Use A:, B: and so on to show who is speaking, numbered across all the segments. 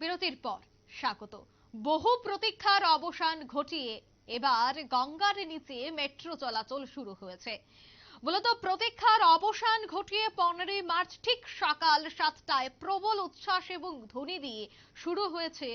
A: বিরতির পর, স্বাগত। বহু প্রতীক্ষার অবসান ঘটিয়ে এবার গঙ্গার নিচে মেট্রো চলাচল শুরু হয়েছে। মূলত প্রতীক্ষার অবসান ঘটিয়ে পনেরোই মার্চ ঠিক সকাল সাতটায় প্রবল উচ্ছ্বাস এবং ধ্বনি দিয়ে শুরু হয়েছে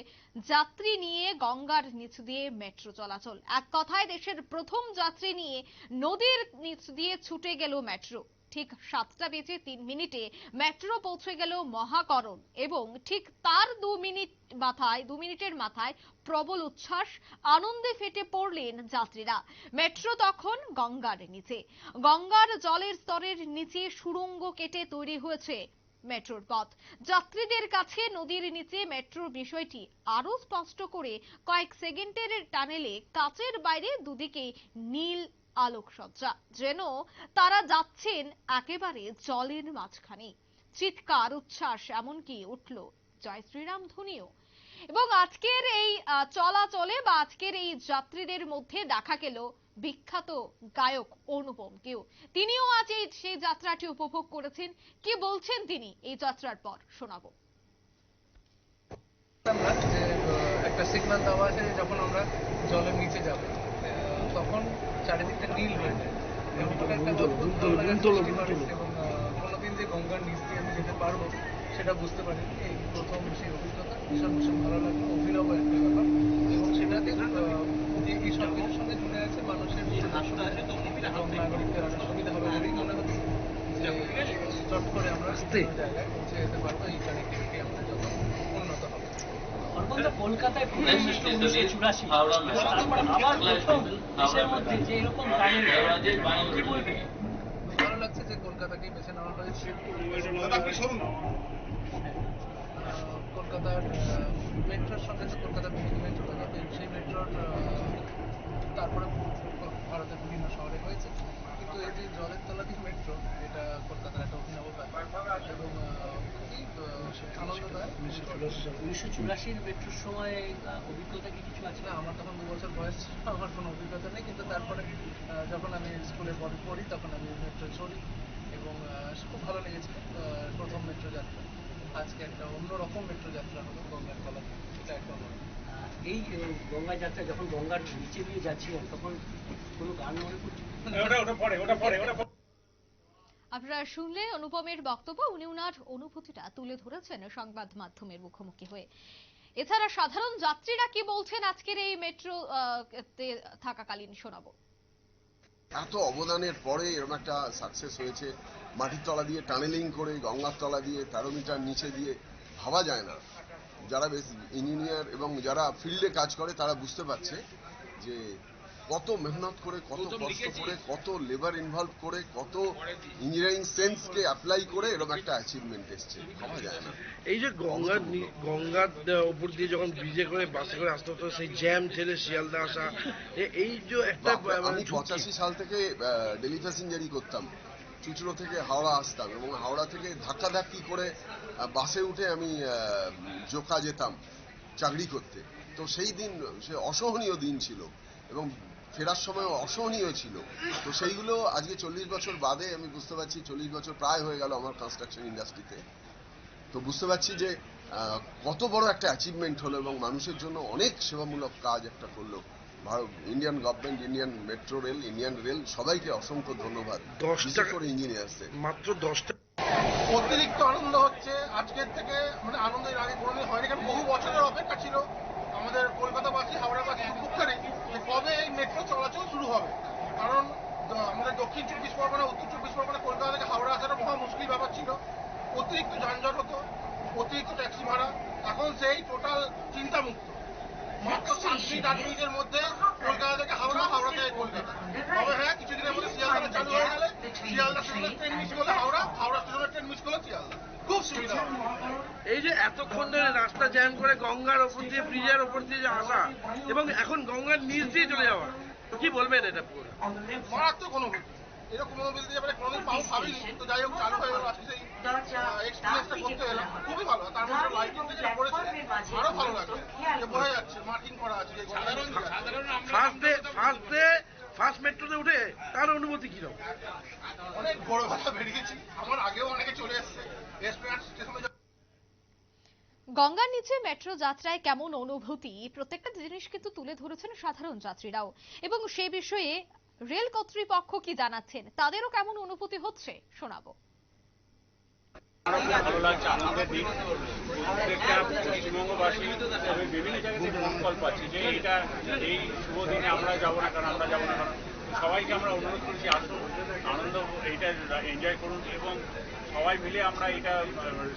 A: যাত্রী নিয়ে গঙ্গার নিচ দিয়ে মেট্রো চলাচল। এক কথায় দেশের প্রথম যাত্রী নিয়ে নদীর নিচ দিয়ে ছুটে গেল মেট্রো। ঠিক সাতটা বেজে তিন মিনিটে মেট্রো পৌঁছে গেল মহাকরণ এবং ঠিক তার দু মিনিট মাথায়, দু মিনিটের মাথায় প্রবল উচ্ছ্বাস, আনন্দে ফেটে পড়লেন যাত্রীরা। মেট্রো তখন গঙ্গার নিচে। গঙ্গার জলের স্তরের নিচে সুড়ঙ্গ কেটে তৈরি হয়েছে মেট্রোর পথ। যাত্রীদের কাছে নদীর নিচে মেট্রোর বিষয়টি আরও স্পষ্ট করে কয়েক সেকেন্ডের টানেলে কাচের বাইরে দুদিকে নীল আলোকসজ্জা, যেন তারা যাচ্ছেন একেবারে জলের মাঝখানে। চিৎকার, উচ্ছ্বাস, এমনকি উঠল জয় শ্রীরাম ধ্বনিও। এবং আজকের এই চলাচলে বা আজকের এই যাত্রীদের মধ্যে দেখা গেল বিখ্যাত গায়ক অনুপমকেও তিনিও আজ এই, সেই যাত্রাটি উপভোগ করেছেন। কি বলছেন তিনি এই যাত্রার পর? শোনাবো।
B: একটা সিগন্যাল দেওয়া আছে যখন আমরা জলের নিচে যাব। তখন চারিদিকটা নীল হয়ে যায়। এবং একটা অদ্ভুত ভালো লাগার সৃষ্টি করে এবং কোনোদিন যে গঙ্গার নিচ দিয়ে আমি যেতে পারব সেটা বুঝতে পারিনি। এই প্রথম সেই অভিজ্ঞতা ভীষণ ভীষণ ভালো লাগল। অভিনব একটা ব্যাপার। এবং আহ, এই- সব কিছুর সঙ্গে জুড়ে আছে মানুষের নাগরিকদের অনেক সুবিধা হবে বলেই মনে হচ্ছে যে চট করে আমরা জায়গায় পৌঁছে যেতে পারব। এই কানেক্টিভিটি আমাদের
C: বলবেন
B: ভালো লাগছে যে কলকাতাকেই বেছে নেওয়া হয়েছে। কলকাতার মেট্রোর সঙ্গে তো কলকাতার বিভিন্ন মেট্রো থাকে সেই মেট্রোর তারপরে ভারতের বিভিন্ন শহরে হয়েছে। কিন্তু এই যে জলের তলাধি মেট্রো এটা কলকাতার একটা অভিনব ব্যাপার। এবং আহ, খুবই আহ, আনন্দদায়ক
C: উনিশশো চুরাশির মেট্রোর সময় অভিজ্ঞতা কি কিছু আছে?
B: না আমার তখন দু বছর বয়স আমার কোনো অভিজ্ঞতা নেই কিন্তু তারপরে যখন আমি স্কুলে পড়ি পড়ি তখন আমি মেট্রো চড়ি এবং খুব ভালো লেগেছিল প্রথম মেট্রো যাত্রা। আজকে একটা অন্যরকম মেট্রো যাত্রা হলো গঙ্গার তলা এটা একটা
C: এই গঙ্গা যাত্রা যখন গঙ্গার নিচে দিয়ে যাচ্ছিলেন তখন কোনো গান মনে পড়ছে?
A: আপনারা শুনলে অনুপমের বক্তব্য। উনি উনার অনুভূতিটা তুলে ধরেছেন সংবাদ মাধ্যমের মুখোমুখি হয়ে। এছাড়া সাধারণ যাত্রীরা কি বলছেন আজকের এই মেট্রো থাকাকালীন শোনাবো।
D: এত অবদানের পরে এরকম একটা সাকসেস হয়েছে। মাটির তলা দিয়ে টানেলিং করে, গঙ্গার তলা দিয়ে, তেরো মিটার নিচে দিয়ে, ভাবা যায় না। যারা ইঞ্জিনিয়ার এবং যারা ফিল্ডে কাজ করে, তারা বুঝতে পারছে যে কত মেহনত করে কত কষ্ট করে কত লেবার ইনভলভ করে কত ইঞ্জিনিয়ারিং সেন্সকে অ্যাপ্লাই করে এরকম একটা অ্যাচিভমেন্ট এসছে। ভাবা যায় না।
E: এই যে গঙ্গার গঙ্গার উপর দিয়ে যখন ব্রিজে করে বাসে করে আসতে হতো সেই জ্যাম ছেড়ে শিয়ালদা আসা এই যে একটা মানে
D: আমি
E: ঝুঁকি।
D: পঁচাশি সাল থেকে ডেলি প্যাসেঞ্জারই করতাম। চুচড়ো থেকে হাওড়া আসতাম এবং হাওড়া থেকে ধাক্কাধাক্কি করে বাসে উঠে আমি আহ, জোকা যেতাম চাকরি করতে। তো সেই দিন সে অসহনীয় দিন ছিল এবং ফেরার সময় অসহনীয় ছিল। তো সেইগুলো আজকে চল্লিশ বছর বাদে আমি বুঝতে পারছি চল্লিশ বছর প্রায় হয়ে গেল আমার কনস্ট্রাকশন ইন্ডাস্ট্রিতে তো বুঝতে পারছি যে আহ, কত বড় একটা অ্যাচিভমেন্ট হলো এবং মানুষের জন্য অনেক সেবামূলক কাজ একটা করল। Bharat Indian government Indian metro rail Indian rail সবাইকে অসংখ্য ধন্যবাদ।
E: দশ
D: বিশেষ করে ইঞ্জিনিয়ার্সদের
E: মাত্র দশটা
F: অতিরিক্ত আনন্দ হচ্ছে। আজকের থেকে মানে আনন্দ এর আগে কোনোদিন হয়নি কারণ বহু বছরের অপেক্ষা ছিল। আমাদের কলকাতাবাসী, হাওড়াবাসী দুঃখেরই যে কবে এই মেট্রো চলাচল শুরু হবে। কারণ আমাদের দক্ষিণ চব্বিশ পরগনা, উত্তর চব্বিশ পরগনা, কলকাতা থেকে হাওড়া আসাটা মহা মুশকিল ব্যাপার ছিল। অতিরিক্ত যানজট হতো, অতিরিক্ত ট্যাক্সি ভাড়া। এখন সেই টোটাল চিন্তামুক্ত। মাত্র সাত মিনিট আট মিনিটের মধ্যে কলকাতা থেকে হাওড়া হাওড়া থেকে কলকাতা। তবে হ্যাঁ কিছুদিনের মধ্যে শিয়ালদা চালু হয়ে গেলে, শিয়ালদা ট্রেন মিস করলে হাওড়া হাওড়া স্টেশনের ট্রেন মিস করলে শিয়ালদা খুব সুবিধা হবে
E: এই যে এতক্ষণ ধরে রাস্তা জ্যাম করে গঙ্গার ওপর দিয়ে ব্রিজের ওপর দিয়ে যে আসা এবং এখন গঙ্গার নিচ দিয়ে চলে যাওয়া কি বলবেন এটা পুরো?
F: মারাত্মক অনুভূতি। এরকম অনুভূতি যাবে কোনোদিন পাবো ভাবিনি তো যাই হোক চালু হয়ে গেল। আজকে এক্সপিরিয়েন্সটা করতে এলাম। খুবই ভালো। তার মধ্যে লাইটিং যেটা করেছে আরও ভালো লাগছে। যে বোঝা যাচ্ছে মার্কিং করা আছে যে সাধারণ সাধারণ
E: first day first day first মেট্রোতে উঠে তার অনুভূতি কীরকম
F: অনেক বড় কথা বেরিয়েছি। আমার আগেও অনেকে চলে এসছে। স্টেশনে
A: গঙ্গার নিচে মেট্রো যাত্রায় কেমন অনুভূতি? প্রত্যেকটা জিনিস কিন্তু তুলে ধরেছেন সাধারণ যাত্রীরাও। এবং সে বিষয়ে রেল কর্তৃপক্ষ কি জানাচ্ছেন? তাদেরও কেমন অনুভূতি হচ্ছে? শোনাবো।
G: সবাইকে আমরা অনুরোধ করেছি, আসুন, আনন্দ, এইটা এনজয় করুন এবং সবাই মিলে আমরা এটা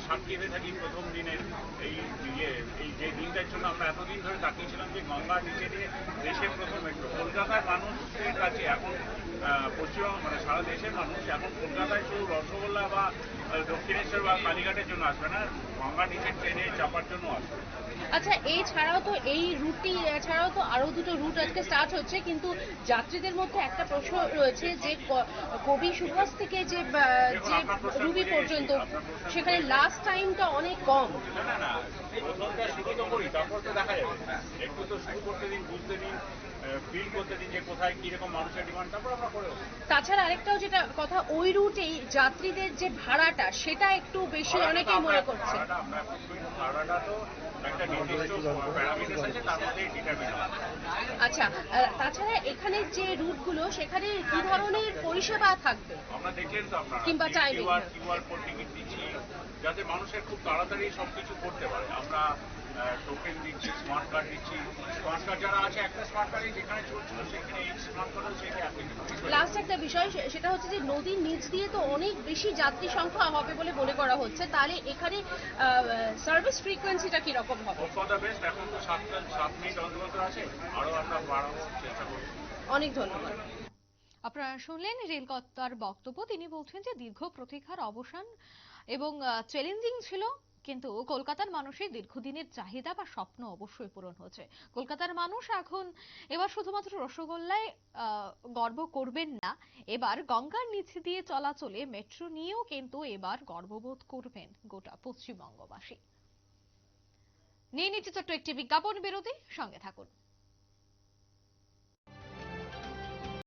G: সাক্ষী হয়ে থাকি প্রথম দিনের এই ইয়ে এই যে দিনটার জন্য আমরা এতদিন ধরে তাকিয়েছিলাম যে গঙ্গার নিচে দিয়ে দেশের প্রথম মেট্রো। কলকাতার মানুষের কাছে এখন পশ্চিমবঙ্গ মানে সারা দেশের মানুষ এখন কলকাতায় শুধু রসগোল্লা বা দক্ষিণেশ্বর বা কালীঘাটের জন্য আসবে না নিচের ট্রেনে চাপার জন্য আসবে।
H: আচ্ছা এই ছাড়াও তো এই রুটটি ছাড়াও তো আরও দুটো রুট আজকে স্টার্ট হচ্ছে কিন্তু যাত্রীদের মধ্যে একটা প্রশ্ন রয়েছে যে কবি সুভাষ থেকে যে যে রুবি পর্যন্ত সেখানে লাস্ট টাইমটা অনেক কম।
G: না না না শুরু তো করি তারপর তো দেখা যাবে। একটু তো শুরু করতে দিন বুঝতে দিন ফিল করতে দিন যে কোথায় কীরকম মানুষের ডিমান্ড তারপর আমরা করে
H: তাছাড়া আরেকটাও যেটা কথা ওই রুটেই যাত্রীদের যে ভাড়াটা সেটা একটু বেশি অনেকেই মনে করছে।
G: ভাড়াটা তো একটা নির্দিষ্ট প্যারামিটার আছে তার মধ্যেই ডিটারমিন
H: আচ্ছা তাছাড়া এখানে যে রুটগুলো সেখানে কি ধরনের পরিষেবা থাকবে?
G: আমরা দেখলেন তো আপনারা
H: কিংবা timing।
G: QR QR code ticket দিচ্ছি যাতে মানুষের খুব তাড়াতাড়ি সবকিছু করতে পারে। আমরা টোকেন দিচ্ছি স্মার্ট কার্ড দিচ্ছি। স্মার্ট কার্ড যারা আছে একটা স্মার্ট কার্ডে যেখানে চলছিল সেখানে এই স্মার্ট কার্ডও সেটা অ্যাপ্লিকেশন
H: লাস্ট একটা বিষয় সেটা হচ্ছে যে নদীর নিচ দিয়ে তো অনেক বেশি যাত্রী সংখ্যা হবে বলে মনে করা হচ্ছে। তাহলে এখানে সার্ভিস ফ্রিকোয়েন্সিটা কীরকম হবে?
G: ফর দ্য বেস্ট এখন তো সাতটা সাত মিনিট অন্তর্গত আছে। আরও আমরা বাড়াবো চেষ্টা করব।
H: অনেক ধন্যবাদ।
A: আপনারা শুনলেন রেলকর্তার বক্তব্য। তিনি বলছেন যে দীর্ঘ প্রতীক্ষার অবসান এবং চ্যালেঞ্জিং ছিল। কিন্তু কলকাতার মানুষের দীর্ঘদিনের চাহিদা বা স্বপ্ন অবশ্যই পূরণ হচ্ছে কলকাতার মানুষ এখন এবার শুধুমাত্র রসগোল্লায় গর্ব করবেন না, এবার গঙ্গার নিচে দিয়ে চলাচলে মেট্রো নিয়েও কিন্তু এবার গর্ববোধ করবেন গোটা পশ্চিমবঙ্গবাসী। নিয়ে নিচ্ছে ছোট্ট একটি বিজ্ঞাপন বিরতি, সঙ্গে থাকুন।